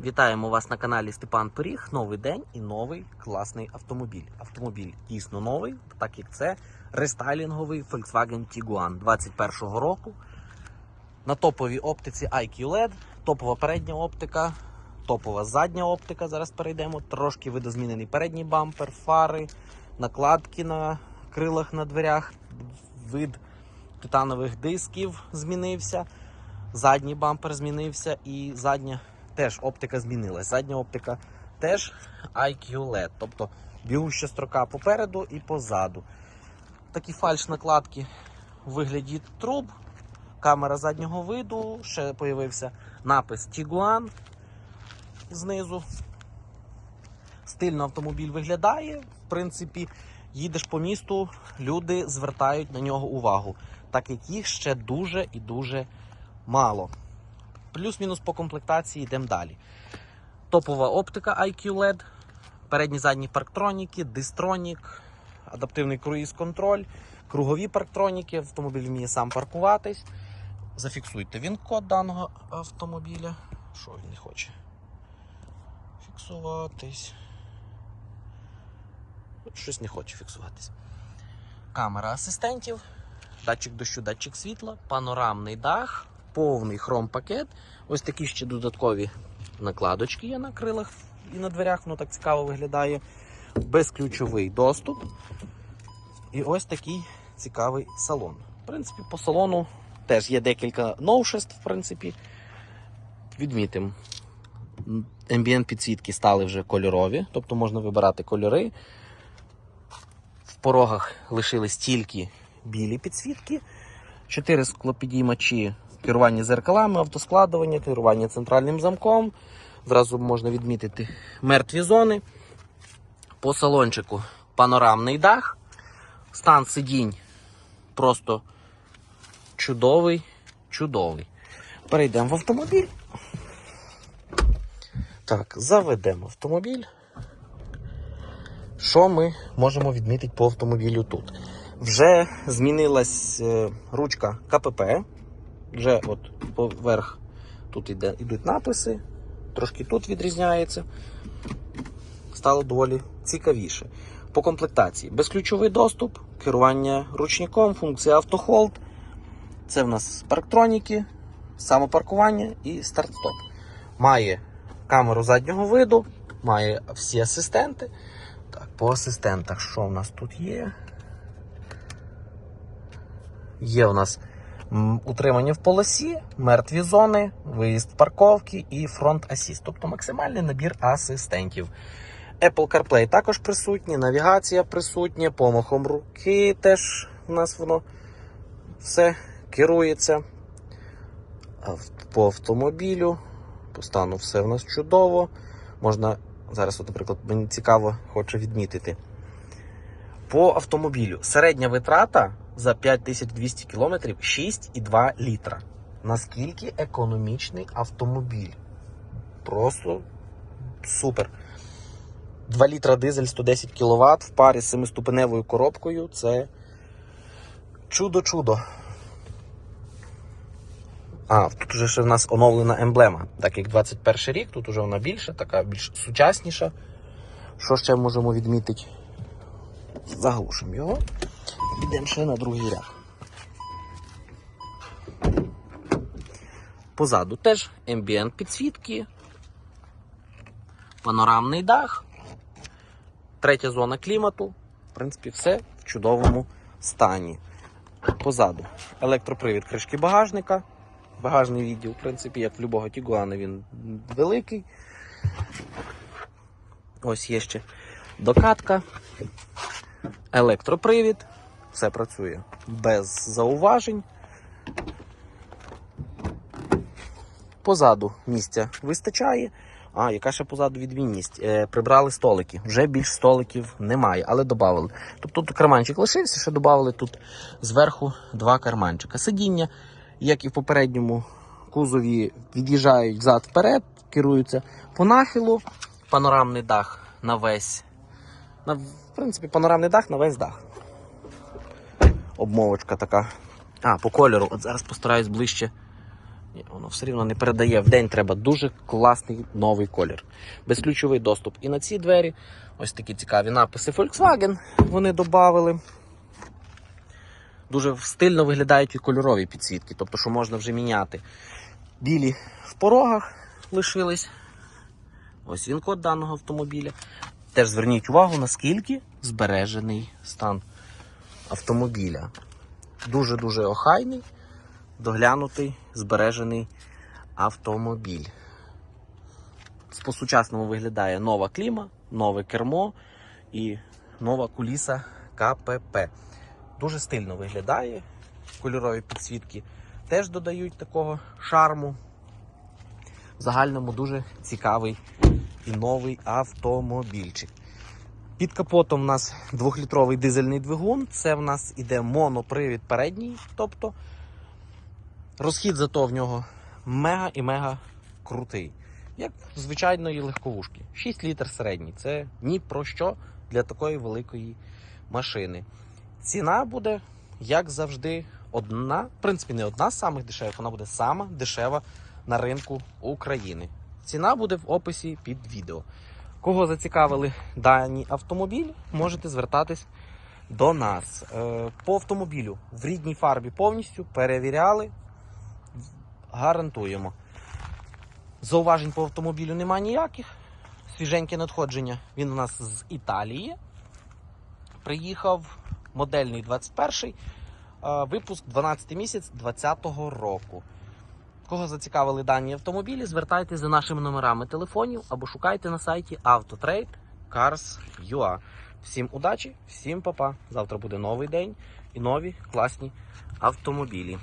Вітаємо вас на каналі Степан Пиріг. Новий день і новий класний автомобіль. Автомобіль дійсно новий, так як це рестайлінговий Volkswagen Tiguan 21-го року. На топовій оптиці IQ LED, топова передня оптика, топова задня оптика. Зараз перейдемо. Трошки видозмінений передній бампер, фари, накладки на крилах на дверях, вид титанових дисків змінився. Задній бампер змінився і задня теж оптика змінилась. Задня оптика теж IQ LED, тобто бігуща строка попереду і позаду. Такі фальш-накладки у вигляді труб, камера заднього виду, ще з'явився напис Tiguan знизу. Стильно автомобіль виглядає. В принципі, їдеш по місту, люди звертають на нього увагу, так як їх ще дуже і дуже мало. Плюс-мінус по комплектації йдемо далі. Топова оптика IQ LED, передні задні парктроніки, дистронік, адаптивний круїз-контроль, кругові парктроніки, автомобіль вміє сам паркуватись. Зафіксуйте він код даного автомобіля. Що він не хоче? Фіксуватись. Щось не хоче фіксуватись. Камера асистентів, датчик дощу, датчик світла, панорамний дах, повний хром-пакет. Ось такі ще додаткові накладочки є на крилах і на дверях, воно так цікаво виглядає. Безключовий доступ. І ось такий цікавий салон. В принципі, по салону теж є декілька новшеств, в принципі. Відмітимо. Ambient підсвітки стали вже кольорові, тобто можна вибирати кольори. В порогах лишились тільки білі підсвітки, чотири склопідіймачі керування зеркалами, автоскладування, керування центральним замком. Зразу можна відмітити мертві зони. По салончику панорамний дах. Стан сидінь просто чудовий, чудовий. Перейдемо в автомобіль. Так, заведемо автомобіль. Що ми можемо відмітити по автомобілю тут? Вже змінилась е, ручка КПП. Вже от поверх тут іде, йдуть написи, трошки тут відрізняється. Стало доволі цікавіше. По комплектації безключовий доступ, керування ручником, функція автохолд. Це в нас парктроніки, самопаркування і старт-стоп. Має камеру заднього виду, має всі асистенти. Так, по асистентах, що в нас тут є? Є у нас утримання в полосі, мертві зони, виїзд парковки і фронт асіст, тобто максимальний набір асистентів. Apple CarPlay також присутній, навігація присутня, помахом руки теж у нас воно все керується. По автомобілю, по стану все в нас чудово. Можна зараз, от, наприклад, мені цікаво, хочу відмітити. По автомобілю середня витрата за 5200 км 6,2 літра. Наскільки економічний автомобіль? Просто супер. 2 літра дизель 110 кВт в парі з 7-ступеневою коробкою. Це чудо-чудо. А, тут вже ще в нас оновлена емблема. Так як 21 рік, тут вже вона більша, така більш сучасніша. Що ще можемо відмітити? Заглушимо його. Підемо ще на другий ряд. Позаду теж ambient підсвітки, панорамний дах, третя зона клімату. В принципі, все в чудовому стані. Позаду електропривід кришки багажника. Багажний відділ, в принципі, як в любого Тігуана, він великий. Ось є ще докатка, електропривід. Все працює без зауважень. Позаду місця вистачає. А, яка ще позаду відмінність? Е, прибрали столики. Вже більш столиків немає, але додали. Тобто тут карманчик лишився, ще додали тут зверху два карманчика. Сидіння, як і в попередньому кузові, від'їжджають взад-вперед, керуються по нахилу. Панорамний дах на весь. На, в принципі, панорамний дах на весь дах. Обмовочка така. А, по кольору. От зараз постараюсь ближче Ні, воно все рівно не передає. В день треба дуже класний новий колір. Безключовий доступ. І на ці двері ось такі цікаві написи Volkswagen вони додали. Дуже стильно виглядають і кольорові підсвітки, тобто, що можна вже міняти. Білі в порогах лишились. Ось він код даного автомобіля. Теж зверніть увагу, наскільки збережений стан автомобіля. Дуже-дуже охайний, доглянутий, збережений автомобіль. По-сучасному виглядає нова кліма, нове кермо і нова куліса КПП. Дуже стильно виглядає. Кольорові підсвітки теж додають такого шарму. В загальному дуже цікавий і новий автомобільчик. Під капотом у нас 2-літровий дизельний двигун. Це в нас іде монопривід передній, тобто розхід зато в нього мега і мега крутий. Як в звичайної легковушки. 6 літр середній. Це ні про що для такої великої машини. Ціна буде, як завжди, одна, в принципі, не одна з самих дешевих, вона буде сама дешева на ринку України. Ціна буде в описі під відео. Кого зацікавили дані автомобілі, можете звертатись до нас. Е, По автомобілю в рідній фарбі повністю перевіряли, гарантуємо. Зауважень по автомобілю немає ніяких. Свіженьке надходження. Він у нас з Італії. Приїхав модельний 21 а, випуск 12 місяць 2020 року. Кого зацікавили дані автомобілі, звертайтеся за нашими номерами телефонів або шукайте на сайті autotrade.cars.ua. Всім удачі, всім па-па. Завтра буде новий день і нові класні автомобілі.